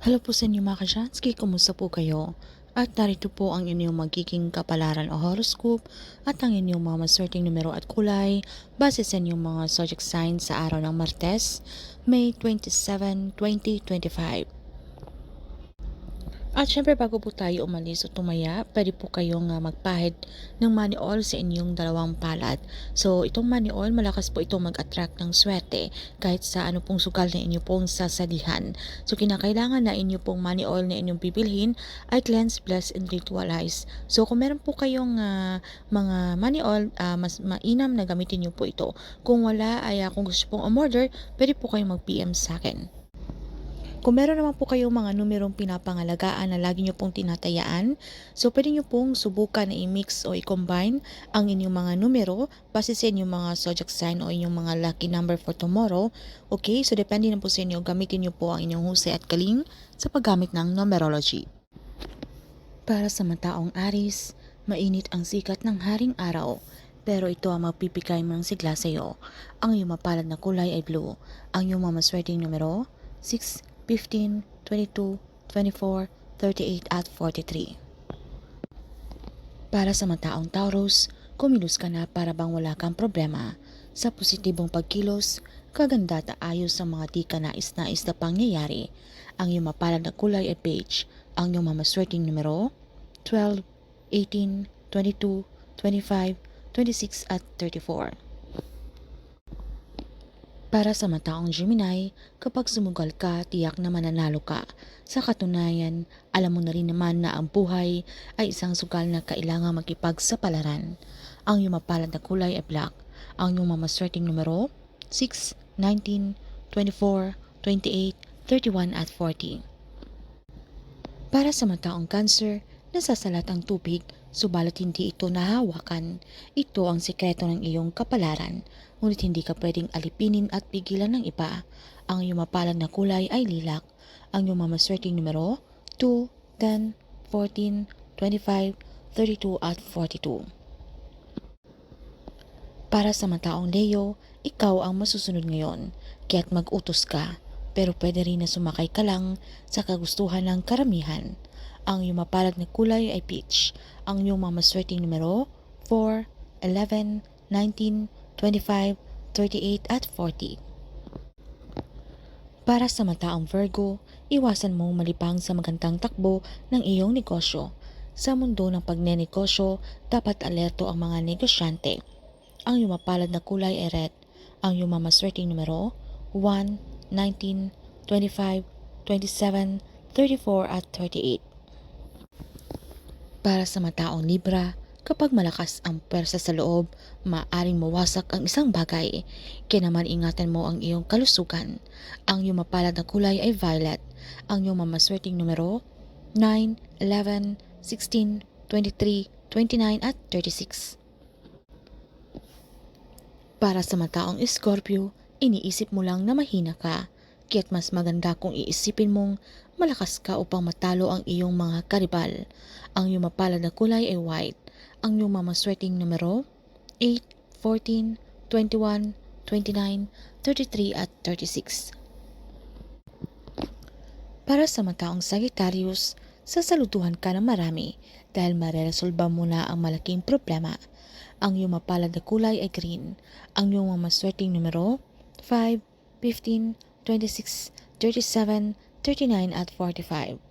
Hello po sa inyo mga kasyansky, kumusta po kayo? At narito po ang inyong magiging kapalaran o horoscope at ang inyong mga maswerteng numero at kulay base sa inyong mga zodiac signs sa araw ng Martes, May 27, 2025. At syempre bago po tayo umalis o tumaya, pwede po kayong uh, magpahid ng money oil sa inyong dalawang palad. So itong money oil, malakas po itong mag-attract ng swerte kahit sa ano pong sugal na inyo pong sasalihan. So kinakailangan na inyo pong money oil na inyong bibilhin ay cleanse, bless, and ritualize. So kung meron po kayong uh, mga money oil, uh, mas mainam na gamitin nyo po ito. Kung wala, ay uh, kung gusto pong umorder, pwede po kayong mag-PM sa akin. Kung meron naman po kayong mga numerong pinapangalagaan na lagi nyo pong tinatayaan, so pwede nyo pong subukan na i-mix o i-combine ang inyong mga numero base sa inyong mga zodiac sign o inyong mga lucky number for tomorrow. Okay, so depende na po sa inyo, gamitin nyo po ang inyong husay at galing sa paggamit ng numerology. Para sa mataong Aris, mainit ang sikat ng haring araw. Pero ito ang magpipigay ng sigla sa iyo. Ang iyong mapalad na kulay ay blue. Ang iyong mamaswerteng numero, 6, 15, 22, 24, 38 at 43. Para sa mataong Taurus, kumilos ka na para bang wala kang problema. Sa positibong pagkilos, kaganda at ayos sa mga di ka nais-nais na pangyayari. Ang iyong mapalad na kulay ay beige. Ang iyong mamaswerteng numero, 12, 18, 22, 25, 26 at 34. Para sa mataong Gemini, kapag sumugal ka, tiyak na mananalo ka. Sa katunayan, alam mo na rin naman na ang buhay ay isang sugal na kailangang makipagsapalaran. Ang iyong mapalad na kulay ay black. Ang iyong mamaswerteng numero, 6, 19, 24, 28, 31 at 40. Para sa mataong cancer, nasasalat ang tubig, subalit hindi ito nahawakan. Ito ang sekreto ng iyong kapalaran ngunit hindi ka pwedeng alipinin at pigilan ng iba. Ang iyong mapalag na kulay ay lilak. Ang iyong mamaswerteng numero, 2, 10, 14, 25, 32 at 42. Para sa mataong Leo, ikaw ang masusunod ngayon, kaya't mag-utos ka, pero pwede rin na sumakay ka lang sa kagustuhan ng karamihan. Ang iyong mapalag na kulay ay peach. Ang iyong mamaswerteng numero, 4, 11, 19, 25, 38 at 40. Para sa mataong Virgo, iwasan mong malipang sa magandang takbo ng iyong negosyo. Sa mundo ng pagnenegosyo, dapat alerto ang mga negosyante. Ang iyong mapalad na kulay ay red. Ang iyong mamaswerteng numero, 1, 19, 25, 27, 34 at 38. Para sa mataong Libra, Kapag malakas ang pwersa sa loob, maaring mawasak ang isang bagay. Kaya naman ingatan mo ang iyong kalusugan. Ang iyong mapalad na kulay ay violet. Ang iyong mamaswerteng numero, 9, 11, 16, 23, 29 at 36. Para sa mataong Scorpio, iniisip mo lang na mahina ka. Kaya't mas maganda kung iisipin mong malakas ka upang matalo ang iyong mga karibal. Ang iyong mapalad na kulay ay white ang iyong mamaswerteng numero 8, 14, 21, 29, 33 at 36. Para sa mataong Sagittarius, sasaluduhan ka ng marami dahil mareresolba mo na ang malaking problema. Ang iyong mapalad na kulay ay green. Ang iyong mamaswerteng numero 5, 15, 26, 37, 39 at 45.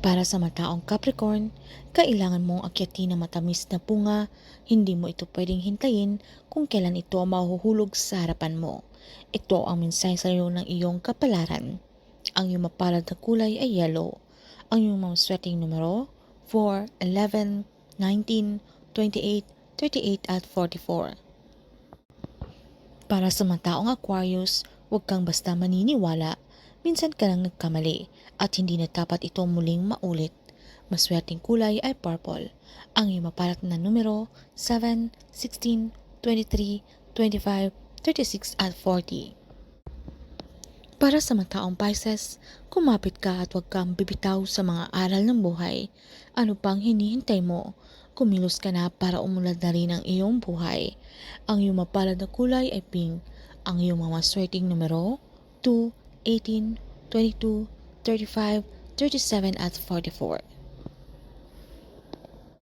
Para sa mataong Capricorn, kailangan mong akyatin ng matamis na bunga, hindi mo ito pwedeng hintayin kung kailan ito mahuhulog sa harapan mo. Ito ang mensahe sa iyo ng iyong kapalaran. Ang iyong mapalad na kulay ay yellow. Ang iyong mga numero 4, 11, 19, 28, 38 at 44. Para sa mataong Aquarius, huwag kang basta maniniwala minsan ka lang nagkamali at hindi na dapat ito muling maulit. Maswerteng kulay ay purple. Ang iyong mapalat na numero 7, 16, 23, 25, 36 at 40. Para sa mataong Pisces, kumapit ka at huwag kang bibitaw sa mga aral ng buhay. Ano pang hinihintay mo? Kumilos ka na para umulad na rin ang iyong buhay. Ang iyong mapalad na kulay ay pink. Ang iyong mga swerteng numero 2, 18, 22, 35, 37 at 44.